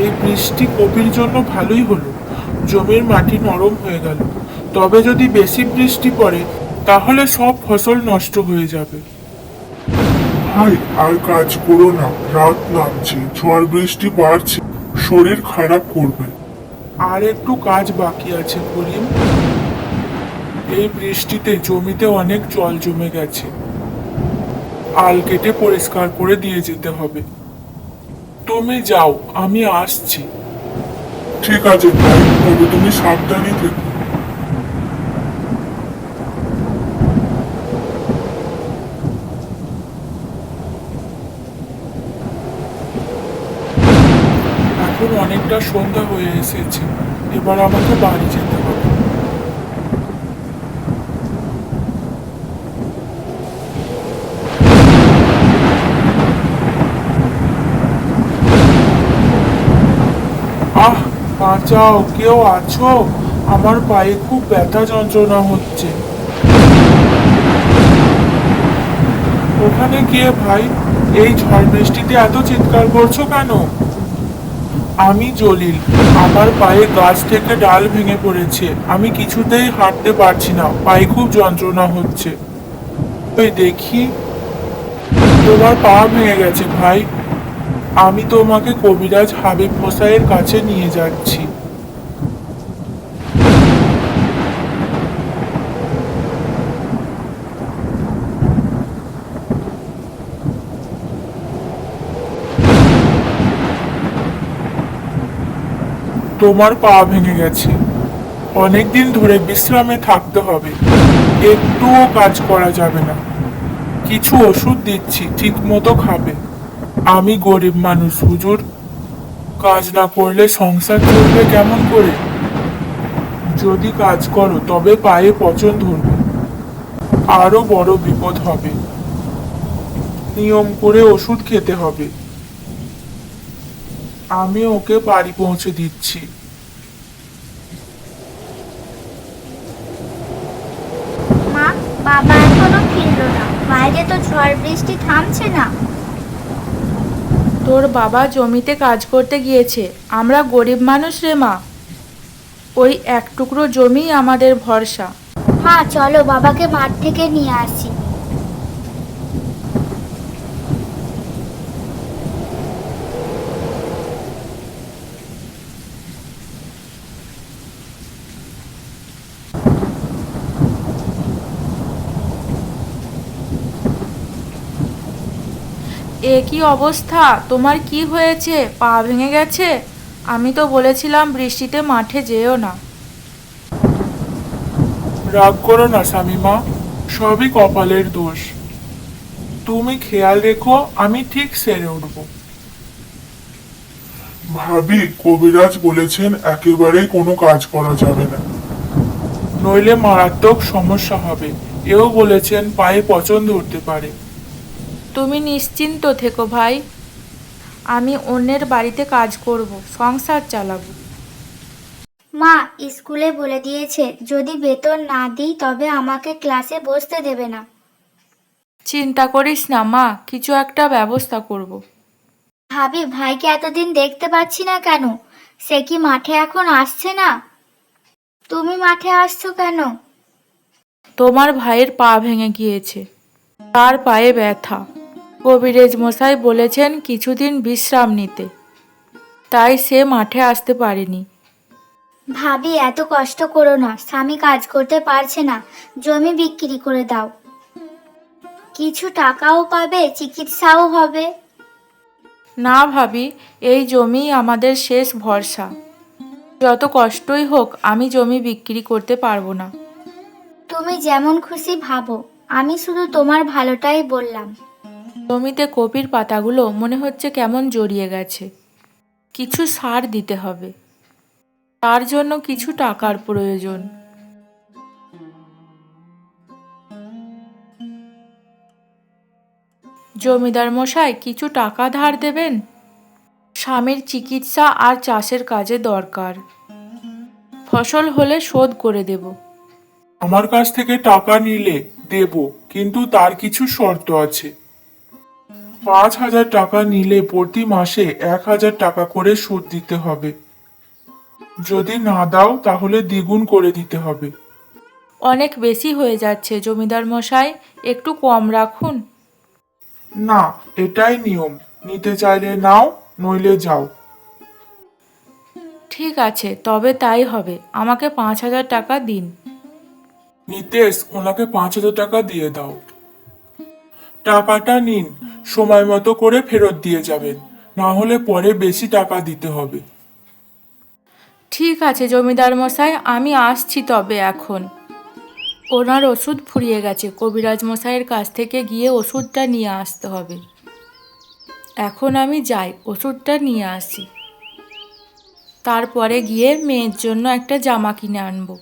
এই বৃষ্টি কপির জন্য ভালোই হলো। জমির মাটি নরম হয়ে গেল। তবে যদি বেশি বৃষ্টি পড়ে তাহলে সব ফসল নষ্ট হয়ে যাবে। ভাই আর কাজ করো না। রাত নামছে ঝড় বৃষ্টি বাড়ছে। শরীর খারাপ করবে। আর একটু কাজ বাকি আছে করিম এই বৃষ্টিতে জমিতে অনেক জল জমে গেছে। আল কেটে পরিষ্কার করে দিয়ে যেতে হবে। তুমি যাও, আমি আসছি। ঠিক আছে তবে তুমি সাবধানে থেকো। এখন অনেকটা সন্ধ্যা হয়ে এসেছে, এবার আমাকে বাড়ি যেতে হবে। বাঁচাও কেউ আছো? আমার পায়ে খুব ব্যথা যন্ত্রণা হচ্ছে। ওখানে গিয়ে ভাই, এই ঝড় বৃষ্টিতে এত চিৎকার করছ কেন? আমি জলিল, আমার পায়ে গাছ থেকে ডাল ভেঙে পড়েছে। আমি কিছুতেই হাঁটতে পারছি না, পায়ে খুব যন্ত্রণা হচ্ছে। ওই দেখি, তোমার পা ভেঙে গেছে ভাই। আমি তোমাকে কবিরাজ হাবিব মশাইয়ের কাছে নিয়ে যাচ্ছি। তোমার পা ভেঙে গেছে। অনেকদিন ধরে বিশ্রামে থাকতে হবে। একটুও কাজ করা যাবে না। কিছু ওষুধ দিচ্ছি ঠিক মতো খাবে। আমি গরিব মানুষ, হুজুর। কাজ না করলে সংসার চলবে কেমন করে? যদি কাজ করো, তবে পায়ে পচন ধরবে। আরও বড় বিপদ হবে। নিয়ম করে ওষুধ খেতে হবে। আমি ওকে বাড়ি পৌঁছে দিচ্ছি মা বাবা এখনও ফিরলো না। বাইরে তো ঝড় বৃষ্টি থামছে না। তোর বাবা জমিতে কাজ করতে গিয়েছে। আমরা গরিব মানুষ রে মা। ওই এক টুকরো জমি আমাদের ভরসা। মা চলো বাবাকে মাঠ থেকে নিয়ে আসি। এ কি অবস্থা? তোমার কি হয়েছে? পা ভেঙে গেছে? আমি তো বলেছিলাম বৃষ্টিতে মাঠে যেও না। রাগ করো না স্বামীমা সবই কপালের দোষ। তুমি খেয়াল রেখো আমি ঠিক সেরে উঠবো। ভাবি কবিরাজ বলেছেন একেবারেই কোনো কাজ করা যাবে না। নইলে মারাত্মক সমস্যা হবে। এও বলেছেন পায়ে পচন ধরতে পারে। তুমি নিশ্চিন্ত থেকো ভাই। আমি অন্যের বাড়িতে কাজ করব সংসার চালাবো। মা স্কুলে বলে দিয়েছে যদি বেতন না দিই তবে আমাকে ক্লাসে বসতে দেবে না। চিন্তা করিস না মা কিছু একটা ব্যবস্থা করব। ভাবি ভাইকে এতদিন দেখতে পাচ্ছি না কেন? সে কি মাঠে এখন আসছে না? তুমি মাঠে আসছো কেন? তোমার ভাইয়ের পা ভেঙে গিয়েছে। তার পায়ে ব্যথা। কবিরেজ মশাই বলেছেন কিছুদিন বিশ্রাম নিতে। তাই সে মাঠে আসতে পারেনি। ভাবি এত কষ্ট করো না। স্বামী কাজ করতে পারছে না। জমি বিক্রি করে দাও। কিছু টাকাও পাবে চিকিৎসাও হবে। না ভাবি এই জমি আমাদের শেষ ভরসা। যত কষ্টই হোক আমি জমি বিক্রি করতে পারব না। তুমি যেমন খুশি ভাবো। আমি শুধু তোমার ভালোটাই বললাম। জমিতে কপির পাতাগুলো মনে হচ্ছে কেমন জড়িয়ে গেছে। কিছু সার দিতে হবে। তার জন্য কিছু টাকার প্রয়োজন। জমিদার মশাই, কিছু টাকা ধার দেবেন? স্বামীর চিকিৎসা আর চাষের কাজে দরকার। ফসল হলে শোধ করে দেব। আমার কাছ থেকে টাকা নিলে দেব, কিন্তু তার কিছু শর্ত আছে। পাঁচ হাজার টাকা নিলে প্রতি মাসে এক হাজার টাকা করে সুদ দিতে হবে। যদি না দাও তাহলে দ্বিগুণ করে দিতে হবে। অনেক বেশি হয়ে যাচ্ছে জমিদার মশাই। একটু কম রাখুন। না এটাই নিয়ম। নিতে চাইলে নাও নইলে যাও। ঠিক আছে তবে তাই হবে। আমাকে পাঁচ হাজার টাকা দিন। নিতেশ ওনাকে পাঁচ হাজার টাকা দিয়ে দাও। টাকাটা নিন, সময় মতো করে ফেরত দিয়ে যাবেন। না হলে পরে বেশি টাকা দিতে হবে। ঠিক আছে, জমিদার মশাই, আমি আসছি তবে এখন। ওনার ওষুধ ফুরিয়ে গেছে। কবিরাজ মশাইয়ের কাছ থেকে গিয়ে ওষুধটা নিয়ে আসতে হবে। এখন আমি যাই, ওষুধটা নিয়ে আসি। তারপরে গিয়ে মেয়ের জন্য একটা জামা কিনে আনব।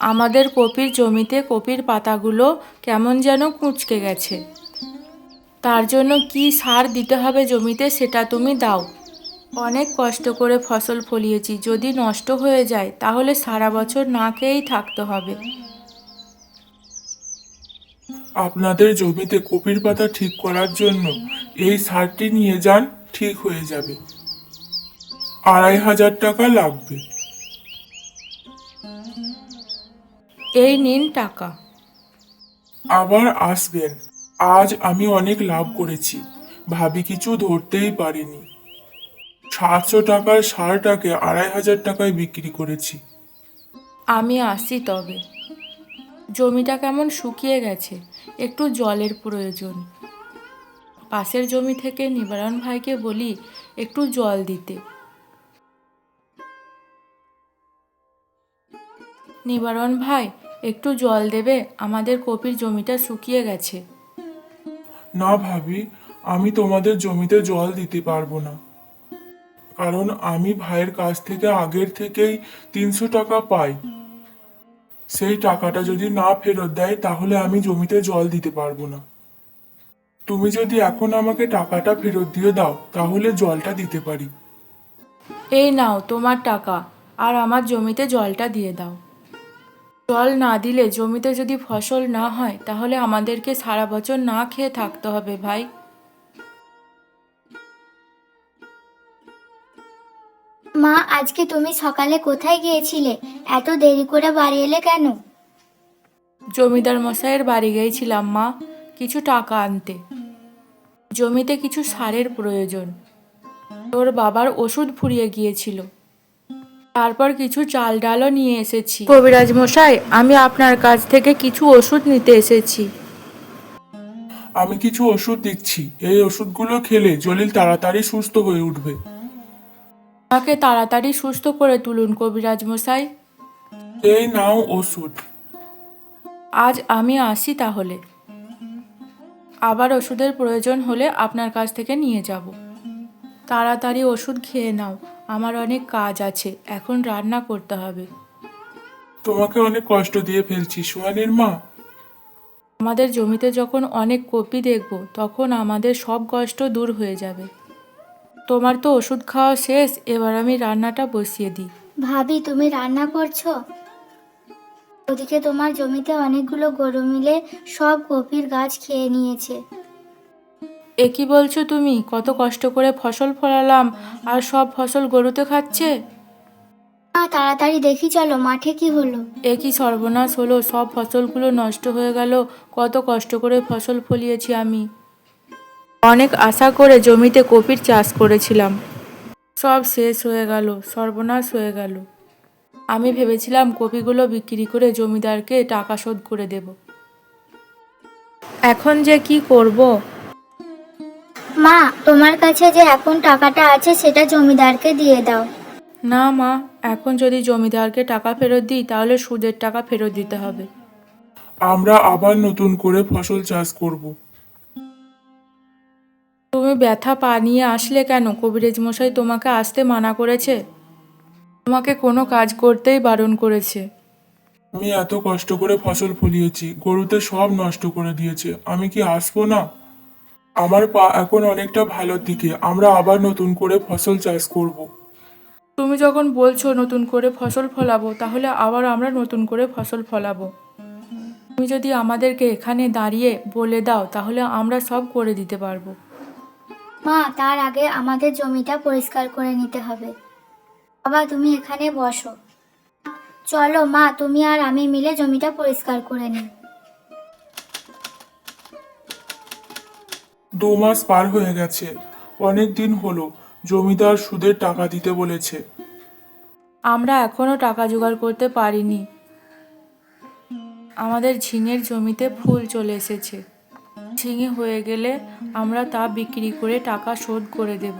আমাদের কপির জমিতে কপির পাতাগুলো কেমন যেন কুঁচকে গেছে। তার জন্য কি সার দিতে হবে জমিতে সেটা তুমি দাও। অনেক কষ্ট করে ফসল ফলিয়েছি, যদি নষ্ট হয়ে যায় তাহলে সারা বছর না খেয়েই থাকতে হবে। আপনাদের জমিতে কপির পাতা ঠিক করার জন্য এই সারটি নিয়ে যান, ঠিক হয়ে যাবে। আড়াই হাজার টাকা লাগবে। এই নিন টাকা। আবার আসবেন। আজ আমি অনেক লাভ করেছি। ভাবি কিছু ধরতেই পারিনি। সাতশো টাকার সারটাকে আড়াই হাজার টাকায় বিক্রি করেছি। আমি আসি তবে। জমিটা কেমন শুকিয়ে গেছে একটু জলের প্রয়োজন। পাশের জমি থেকে নিবারণ ভাইকে বলি একটু জল দিতে। নিবারণ ভাই একটু জল দেবে আমাদের কপির জমিটা শুকিয়ে গেছে। না ভাবি আমি তোমাদের জমিতে জল দিতে পারব না। কারণ আমি ভাইয়ের কাছ থেকে আগের থেকেই তিনশো টাকা পাই। সেই টাকাটা যদি না ফেরত দেয় তাহলে আমি জমিতে জল দিতে পারব না। তুমি যদি এখন আমাকে টাকাটা ফেরত দিয়ে দাও তাহলে জলটা দিতে পারি। এই নাও তোমার টাকা আর আমার জমিতে জলটা দিয়ে দাও। জল না দিলে জমিতে যদি ফসল না হয় তাহলে আমাদেরকে সারা বছর না খেয়ে থাকতে হবে ভাই। মা আজকে তুমি সকালে কোথায় গিয়েছিলে? এত দেরি করে বাড়ি এলে কেন? জমিদার মশাইয়ের বাড়ি গিয়েছিলাম মা কিছু টাকা আনতে। জমিতে কিছু সারের প্রয়োজন। তোর বাবার ওষুধ ফুরিয়ে গিয়েছিল। তারপর কিছু চাল ডালও নিয়ে এসেছি। কবিরাজ মশাই আমি আপনার কাছ থেকে কিছু ওষুধ নিতে এসেছি। আমি কিছু ওষুধ দিচ্ছি। এই ওষুধগুলো খেলে জলিল তাড়াতাড়ি সুস্থ হয়ে উঠবে। আমাকে তাড়াতাড়ি সুস্থ করে তুলুন কবিরাজ মশাই। এই নাও ওষুধ। আজ আমি আসি তাহলে। আবার ওষুধের প্রয়োজন হলে আপনার কাছ থেকে নিয়ে যাব। তাড়াতাড়ি ওষুধ খেয়ে নাও। আমার অনেক কাজ আছে এখন রান্না করতে হবে। তোমাকে অনেক কষ্ট দিয়ে ফেলছি সোহানির মা। আমাদের জমিতে যখন অনেক কপি দেখব তখন আমাদের সব কষ্ট দূর হয়ে যাবে। তোমার তো ওষুধ খাওয়া শেষ এবার আমি রান্নাটা বসিয়ে দিই। ভাবি তুমি রান্না করছ? ওদিকে তোমার জমিতে অনেকগুলো গরু মিলে সব কপির গাছ খেয়ে নিয়েছে। এ কি বলছো তুমি? কত কষ্ট করে ফসল ফলালাম আর সব ফসল গরুতে খাচ্ছে? মা তাড়াতাড়ি দেখি চলো মাঠে কি হলো? এ কি সর্বনাশ হলো সব ফসলগুলো নষ্ট হয়ে গেল কত কষ্ট করে ফসল ফলিয়েছি আমি। অনেক আশা করে জমিতে কপির চাষ করেছিলাম। সব শেষ হয়ে গেল সর্বনাশ হয়ে গেল। আমি ভেবেছিলাম কপিগুলো বিক্রি করে জমিদারকে টাকা শোধ করে দেব। এখন যে কি করব? মা তোমার কাছে যে এখন টাকাটা আছে সেটা জমিদারকে দিয়ে দাও। না মা এখন যদি জমিদারকে টাকা ফেরত দিই তাহলে সুদের টাকা ফেরত দিতে হবে। আমরা আবার নতুন করে ফসল চাষ করব। তুমি ব্যথা পা নিয়ে আসলে কেন? কবিরাজ মশাই তোমাকে আসতে মানা করেছে? তোমাকে কোনো কাজ করতেই বারণ করেছে। আমি এত কষ্ট করে ফসল ফলিয়েছি গরুতে সব নষ্ট করে দিয়েছে। আমি কি আসব না? আমার পা এখন অনেকটা ভালোর দিকে আমরা আবার নতুন করে ফসল চাষ করব। তুমি যখন বলছো নতুন করে ফসল ফলাবো তাহলে আবার আমরা নতুন করে ফসল ফলাবো। তুমি যদি আমাদেরকে এখানে দাঁড়িয়ে বলে দাও তাহলে আমরা সব করে দিতে পারব। মা তার আগে আমাদের জমিটা পরিষ্কার করে নিতে হবে। বাবা তুমি এখানে বসো। চলো মা তুমি আর আমি মিলে জমিটা পরিষ্কার করে নিই। দু মাস পার হয়ে গেছে। অনেক দিন হলো জমিদার সুদের টাকা দিতে বলেছে। আমরা এখনও টাকা জোগাড় করতে পারিনি। আমাদের ঝিঙের জমিতে ফুল চলে এসেছে। ঝিঙে হয়ে গেলে আমরা তা বিক্রি করে টাকা শোধ করে দেব।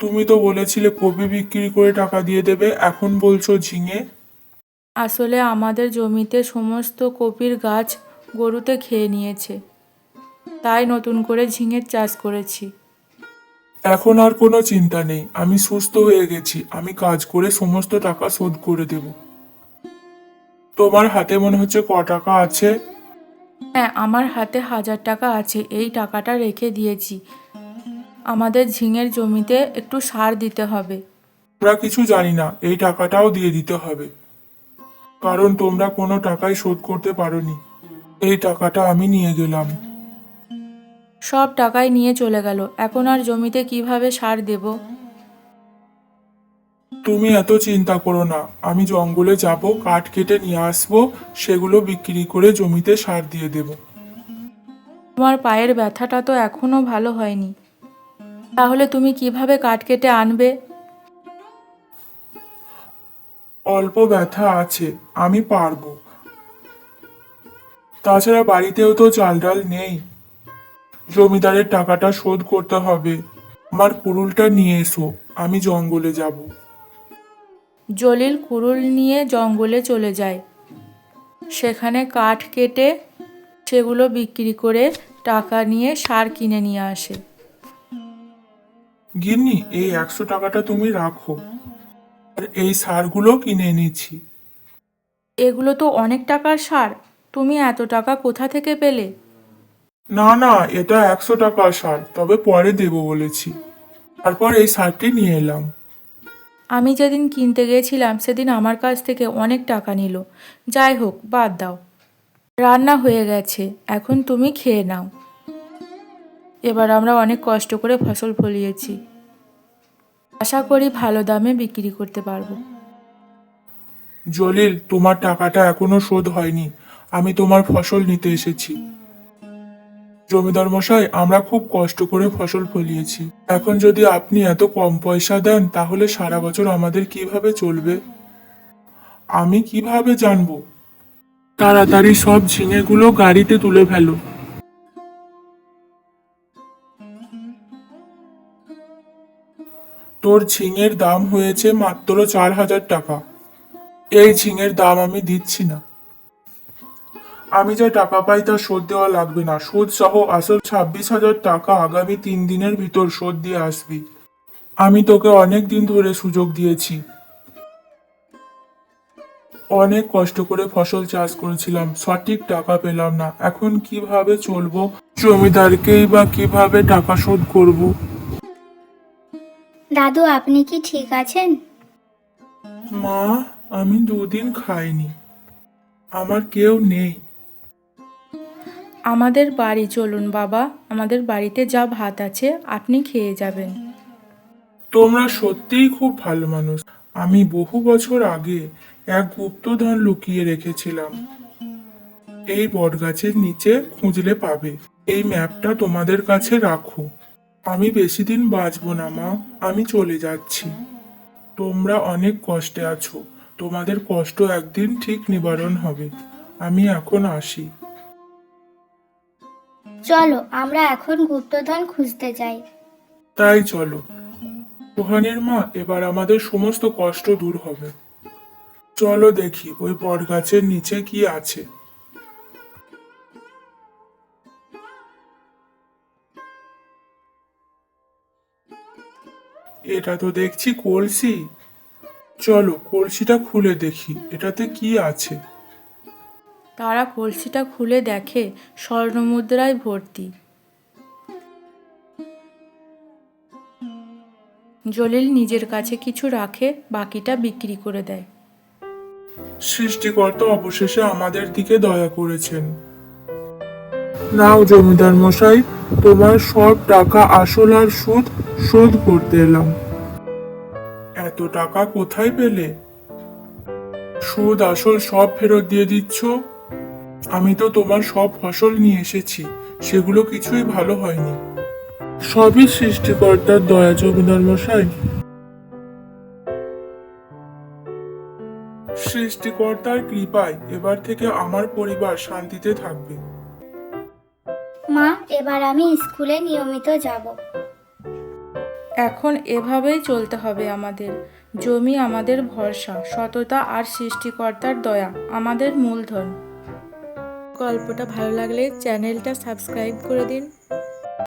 তুমি তো বলেছিলে কপি বিক্রি করে টাকা দিয়ে দেবে এখন বলছো ঝিঙে? আসলে আমাদের জমিতে সমস্ত কপির গাছ গরুতে খেয়ে নিয়েছে। তাই নতুন করে ঝিঙের চাষ করেছি। এখন আর কোনো চিন্তা নেই আমি সুস্থ হয়ে গেছি আমি কাজ করে সমস্ত টাকা শোধ করে দেব। তোমার হাতে মনে হচ্ছে ক টাকা আছে? হ্যাঁ আমার হাতে হাজার টাকা আছে এই টাকাটা রেখে দিয়েছি। আমাদের ঝিঙের জমিতে একটু সার দিতে হবে। আমরা কিছু জানি না এই টাকাটাও দিয়ে দিতে হবে। কারণ তোমরা কোনো টাকাই শোধ করতে পারোনি। এই টাকাটা আমি নিয়ে গেলাম। সব টাকাই নিয়ে চলে গেল। এখন আর জমিতে কীভাবে সার দেব? তুমি এত চিন্তা করো না। আমি জঙ্গলে যাব কাঠ কেটে নিয়ে আসব সেগুলো বিক্রি করে জমিতে সার দিয়ে দেব। তোমার পায়ের ব্যথাটা তো এখনও ভালো হয়নি। তাহলে তুমি কীভাবে কাঠ কেটে আনবে? অল্প ব্যথা আছে আমি পারব। তাছাড়া বাড়িতেও তো চাল ডাল নেই। জমিদারের টাকাটা শোধ করতে হবে। আমার কুড়ুলটা নিয়ে এসো আমি জঙ্গলে যাব। জলিল কুড়ুল নিয়ে জঙ্গলে চলে যায়। সেখানে কাঠ কেটে সেগুলো বিক্রি করে টাকা নিয়ে সার কিনে নিয়ে আসে। গিন্নি এই একশো টাকাটা তুমি রাখো। আর এই সারগুলো কিনে এনেছি। এগুলো তো অনেক টাকার সার। তুমি এত টাকা কোথা থেকে পেলে? না না এটা একশো টাকা সার তবে পরে দেবো বলেছি। তারপর এই সারটি নিয়ে এলাম। আমি যেদিন কিনতে গিয়েছিলাম সেদিন আমার কাছ থেকে অনেক টাকা নিল। যাই হোক বাদ দাও। রান্না হয়ে গেছে এখন তুমি খেয়ে নাও। এবার আমরা অনেক কষ্ট করে ফসল ফলিয়েছি। আশা করি ভালো দামে বিক্রি করতে পারব। জলিল তোমার টাকাটা এখনও শোধ হয়নি। আমি তোমার ফসল নিতে এসেছি। জমিদার মশাই আমরা খুব কষ্ট করে ফসল ফলিয়েছি। এখন যদি আপনি এত কম পয়সা দেন, তাহলে সারা বছর আমাদের কীভাবে চলবে? আমি কীভাবে জানব? তাড়াতাড়ি সব ঝিঙেগুলো গাড়িতে তুলে ফেলো। তোর ঝিঙের দাম হয়েছে মাত্র চার হাজার টাকা। এই ঝিঙের দাম আমি দিচ্ছি না। আমি যা টাকা পাই তা শোধ দেওয়া লাগবে না। সুদ সহ আসল ছাব্বিশ হাজার টাকা আগামী তিন দিনের ভিতর শোধ দিয়ে আসবি। আমি তোকে অনেক দিন ধরে সুযোগ দিয়েছি। অনেক কষ্ট করে ফসল চাষ করেছিলাম সঠিক টাকা পেলাম না। এখন কীভাবে চলবো? জমিদারকেই বা কীভাবে টাকা শোধ করব? দাদু আপনি কি ঠিক আছেন? মা আমি দুদিন খাইনি। আমার কেউ নেই। আমাদের বাড়ি চলুন বাবা, আমাদের বাড়িতে যা ভাত আছে আপনি খেয়ে যাবেন। তোমরা সত্যিই খুব ভালো মানুষ। আমি বহু বছর আগে এক গুপ্তধন লুকিয়ে রেখেছিলাম। এই বটগাছের নিচে খুঁজলে পাবে। এই ম্যাপটা তোমাদের কাছে রাখো। আমি বেশি দিন বাঁচবো না, মা। আমি চলে যাচ্ছি। তোমরা অনেক কষ্টে আছো। তোমাদের কষ্ট একদিন ঠিক নিবারণ হবে। আমি এখন আসি। চলো, আমরা এখন গুপ্তধন খুঁজতে যাই। তাই চলো। সোহানের মা, এবার আমাদের সমস্ত কষ্ট দূর হবে। চলো দেখি, ওই বটগাছের নিচে কি আছে। এটা তো দেখছি কলসি। চলো, কলসিটা খুলে দেখি, এটাতে কি আছে? তারা কলসিটা খুলে দেখে, স্বর্ণমুদ্রায় ভর্তি। জলিল নিজের কাছে কিছু রাখে, বাকিটা বিক্রি করে দেয়। সৃষ্টিকর্তা অবশেষে আমাদের দিকে দয়া করেছেন। নাও জমিদার মশাই, তোমার সব টাকা আসল আর সুদ, শোধ করতে এলাম। এত টাকা কোথায় পেলে? সুদ আসল সব ফেরত দিয়ে দিচ্ছ? আমি তো তোমার সব ফসল নিয়ে এসেছি সেগুলো কিছুই ভালো হয়নি। সবই সৃষ্টিকর্তার দয়া জমিদার মশাই। সৃষ্টিকর্তার কৃপায় এবার থেকে আমার পরিবার শান্তিতে থাকবে। মা এবার আমি স্কুলে নিয়মিত যাব। এখন এভাবেই চলতে হবে আমাদের। জমি আমাদের ভরসা সততা আর সৃষ্টিকর্তার দয়া আমাদের মূলধন। গল্পটা ভালো লাগলে চ্যানেলটা সাবস্ক্রাইব করে দিন।